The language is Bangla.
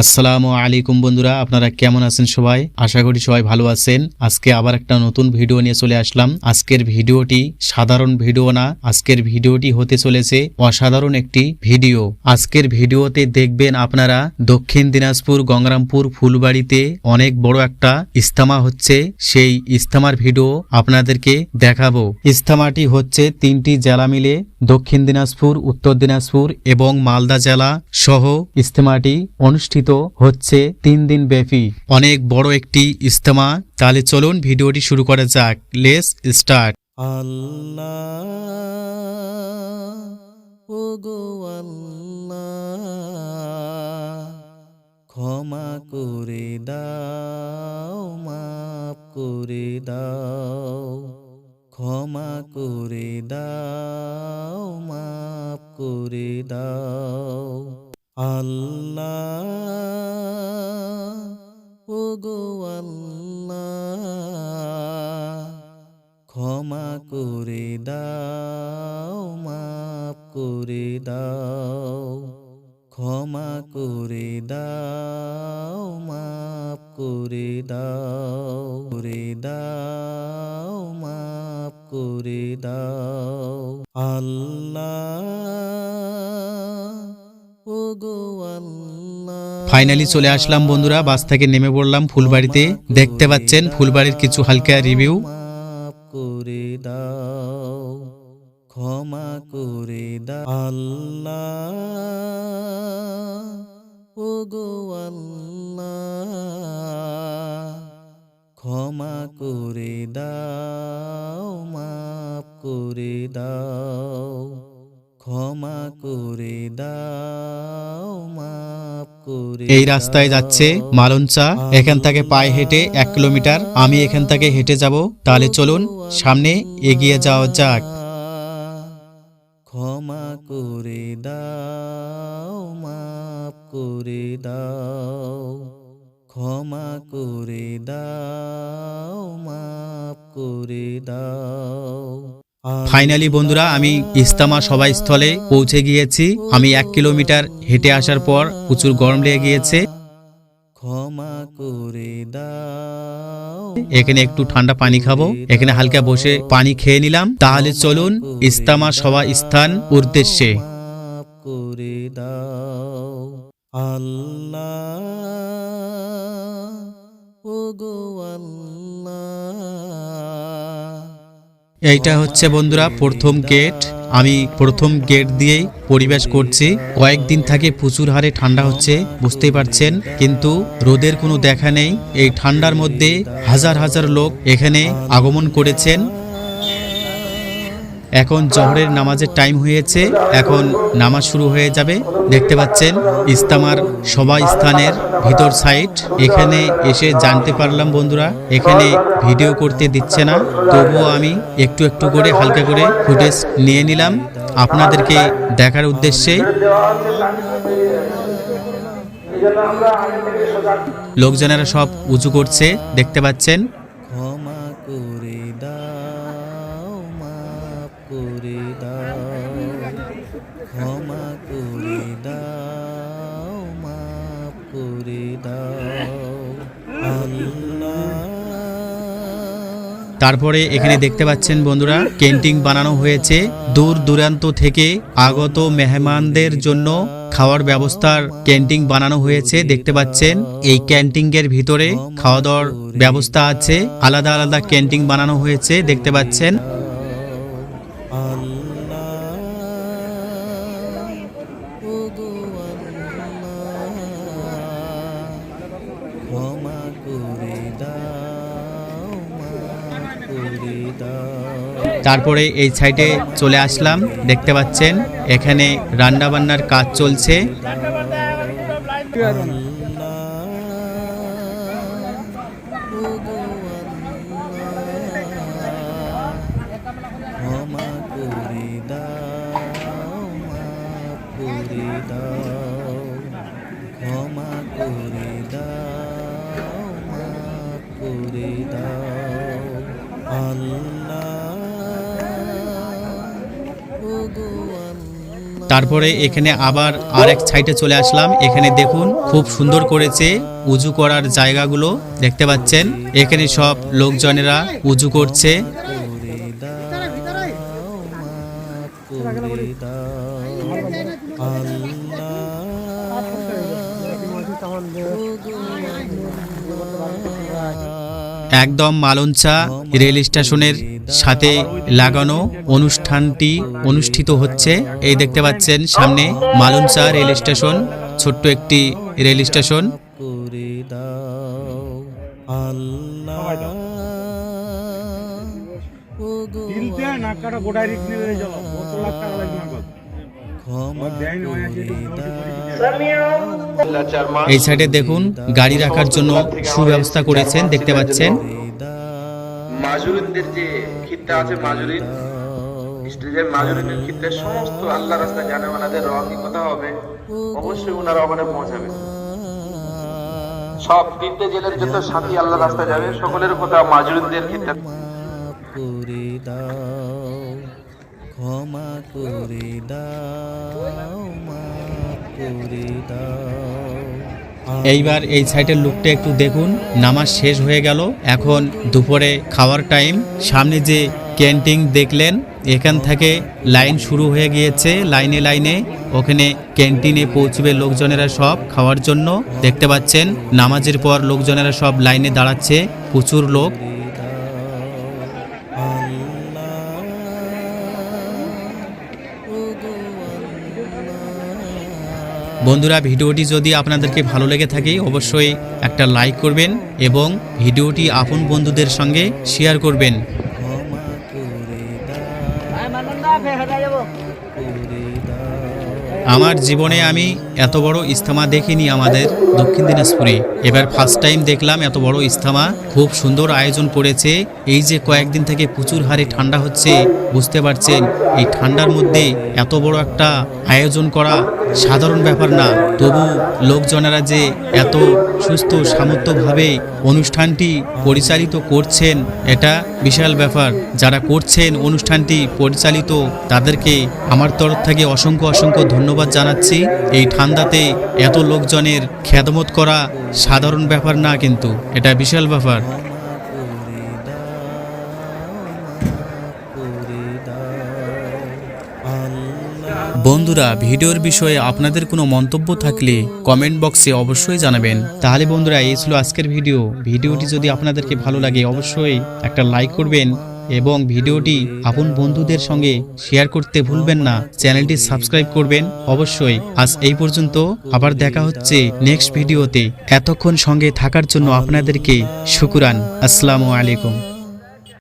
আসসালামু আলাইকুম বন্ধুরা, আপনারা কেমন আছেন সবাই? আশা করি সবাই ভালো আছেন। আজকে আবার একটা নতুন ভিডিও নিয়ে চলে আসলাম। আজকের ভিডিওটি সাধারণ ভিডিও না, আজকের ভিডিওটি হতে চলেছে অসাধারণ একটি ভিডিও। আজকের ভিডিওতে দেখবেন আপনারা দক্ষিণ দিনাজপুর গঙ্গারামপুর ফুলবাড়িতে অনেক বড় একটা ইস্তামা হচ্ছে। সেই ইস্তামার ভিডিও আপনাদেরকে দেখাবো। ইস্তামাটি হচ্ছে তিনটি জেলা মিলে দক্ষিণ দিনাজপুর, উত্তর দিনাজপুর এবং মালদা জেলা সহ ইস্তেমাটি অনুষ্ঠিত হচ্ছে তিন দিন ব্যাপী। অনেক বড় একটি ইস্তেমা তাহলে চলুন ভিডিওটি শুরু করা যাক। লেস স্টার্ট আল্লাহ ও গো আল্লাহ ক্ষমা করে দাও মাফ করে দাও ক্ষমা করে দাও মাফ করে দাও। আল্লাহ ও গো আল্লাহ, ক্ষমা করে দাও, মাফ করে দাও, ক্ষমা করে দাও, মাফ করে দাও। ফাইনালি চলে আসলাম বন্ধুরা, বাস থেকে নেমে পড়লাম ফুলবাড়িতে। দেখতে পাচ্ছেন ফুলবাড়ির কিছু হালকা রিভিউ করে দাও ক্ষমা করে দাও। আল্লাহ ও গো আল্লাহ, ক্ষমা করে দাও, মাফ করে দাও। এই রাস্তায় যাচ্ছে মালঞ্চা এখান থেকে পায়ে হেঁটে এক কিলোমিটার। আমি এখান থেকে হেঁটে যাব। তাহলে চলুন, সামনে এগিয়ে যাওয়া যাক। ক্ষমা করে দাও, মাফ করে দাও। ক্ষমা করে দাও, মাফ করে দাও। ফাইনালি বন্ধুরা আমি ইস্তামা সবাই স্থলে পৌঁছে গিয়েছি। আমি এক কিলোমিটার হেঁটে আসার পর প্রচুর গরম লেগে গিয়েছে। ক্ষমা করে দাও। এখানে একটু ঠান্ডা পানি খাব। এখানে হালকা বসে পানি খেয়ে নিলাম। তাহলে চলুন ইস্তামা সভা স্থান উদ্দেশ্যে। করে দাও। আল্লাহ এইটা হচ্ছে বন্ধুরা প্রথম গেট আমি প্রথম গেট দিয়েই পরিবেশ করছি। কয়েকদিন থাকে প্রচুর হারে ঠান্ডা হচ্ছে, বুঝতেই পারছেন। কিন্তু রোদের কোনো দেখা নেই। এই ঠান্ডার মধ্যে হাজার হাজার লোক এখানে আগমন করেছেন। এখন জহরের নামাজের টাইম হয়েছে, এখন নামাজ শুরু হয়ে যাবে। দেখতে পাচ্ছেন ইস্তামার সবাই স্থানের ভিতর সাইড এখানে এসে জানতে পারলাম বন্ধুরা, এখানে ভিডিও করতে দিচ্ছে না। তবুও আমি একটু একটু করে, হালকা করে ফুটেজ নিয়ে নিলাম। আপনাদেরকে দেখার উদ্দেশ্যে লোকজনেরা সব উঁচু করছে, দেখতে পাচ্ছেন। তারপরে এখানে দেখতে পাচ্ছেন বন্ধুরা ক্যান্টিন বানানো হয়েছে। দূর দূরান্ত থেকে আগত মেহমানদের জন্য খাওয়ার ব্যবস্থার ক্যান্টিন বানানো হয়েছে, দেখতে পাচ্ছেন। এই ক্যান্টিন এর ভিতরে খাওয়া দাওয়ার ব্যবস্থা আছে, আলাদা আলাদা ক্যান্টিন বানানো হয়েছে, দেখতে পাচ্ছেন। ক্ষমা করে দাও। তারপরে এই সাইডে চলে আসলাম। দেখতে পাচ্ছেন, এখানে রান্না বান্নার কাজ চলছে। ক্ষমা করে দাও মাফ করে দাও। তারপরে এখানে আবার আরেক সাইডে চলে আসলাম। এখানে দেখুন খুব সুন্দর করেছে উজু করার জায়গাগুলো। দেখতে পাচ্ছেন এখানে সব লোকজনেরা উজু করছে। একদম মালঞ্চা রেল স্টেশনের সাথে লাগানো অনুষ্ঠানটি অনুষ্ঠিত হচ্ছে। এই দেখতে পাচ্ছেন সামনে মালঞ্চা রেল স্টেশন, ছোট্ট একটি রেল স্টেশন। এই সাইডে দেখুন গাড়ি রাখার জন্য সুব্যবস্থা করেছেন দেখতে পাচ্ছেন। মাজুরিনদের যে খিত্তা আছে মাজুরিন স্টেজের মাজুরিনের খিত্তের সমস্ত আল্লাহ রাস্তা জানে ওনাদের কথা হবে? অবশ্যই ওনারা ওখানে পৌঁছাবে। সব তিনটে জেলের যত সাথী আল্লাহ রাস্তা যাবে সকলের কথা মাজুরিনদের খিত্তা করে দাও। ক্ষমা করে দাও করে দাও। এইবার এই সাইডের লুকটা একটু দেখুন, নামাজ শেষ হয়ে গেল। এখন দুপুরে খাওয়ার টাইম। সামনে যে ক্যান্টিন দেখলেন, এখান থেকে লাইন শুরু হয়ে গিয়েছে, লাইনে লাইনে। ওখানে ক্যান্টিনে পৌঁছবে লোকজনেরা সব খাওয়ার জন্য। দেখতে পাচ্ছেন, নামাজের পর লোকজনেরা সব লাইনে দাঁড়াচ্ছে। প্রচুর লোক। বন্ধুরা ভিডিওটি যদি আপনাদেরকে ভালো লেগে থাকে অবশ্যই একটা লাইক করবেন এবং ভিডিওটি আপন বন্ধুদের সঙ্গে শেয়ার করবেন। আমার জীবনে আমি এত বড় ইস্তেমা দেখিনি আমাদের দক্ষিণ দিনাজপুরে। এবার ফার্স্ট টাইম দেখলাম এত বড় ইস্তেমা খুব সুন্দর আয়োজন করেছে। এই যে কয়েকদিন থেকে প্রচুর হারে ঠান্ডা হচ্ছে, বুঝতে পারছেন? এই ঠান্ডার মধ্যে এত বড় একটা আয়োজন করা সাধারণ ব্যাপার না। তবু লোকজনেরা যে এত সুস্থ সামর্থ্যভাবে অনুষ্ঠানটি পরিচালিত করছেন, এটা বিশাল ব্যাপার। যারা করছেন অনুষ্ঠানটি পরিচালিত, তাদেরকে আমার তরফ থেকে অসংখ্য অসংখ্য ধন্যবাদ জানাচ্ছি। এই ঠান্ডাতে এত লোকজনের খেদমত করা সাধারণ ব্যাপার না কিন্তু, এটা বিশাল ব্যাপার। বন্ধুরা, ভিডিওর বিষয়ে আপনাদের কোনো মন্তব্য থাকলে কমেন্ট বক্সে অবশ্যই জানাবেন। তাহলে বন্ধুরা, এই ছিল আজকের ভিডিও। ভিডিওটি যদি আপনাদেরকে ভালো লাগে, অবশ্যই একটা লাইক করবেন এবং ভিডিওটি আপন বন্ধুদের সঙ্গে শেয়ার করতে ভুলবেন না। চ্যানেলটি সাবস্ক্রাইব করবেন। অবশ্যই আজ এই পর্যন্ত, আবার দেখা হচ্ছে নেক্সট ভিডিওতে। এতক্ষণ সঙ্গে থাকার জন্য আপনাদেরকে শুকুরান। আসসালামু আলাইকুম।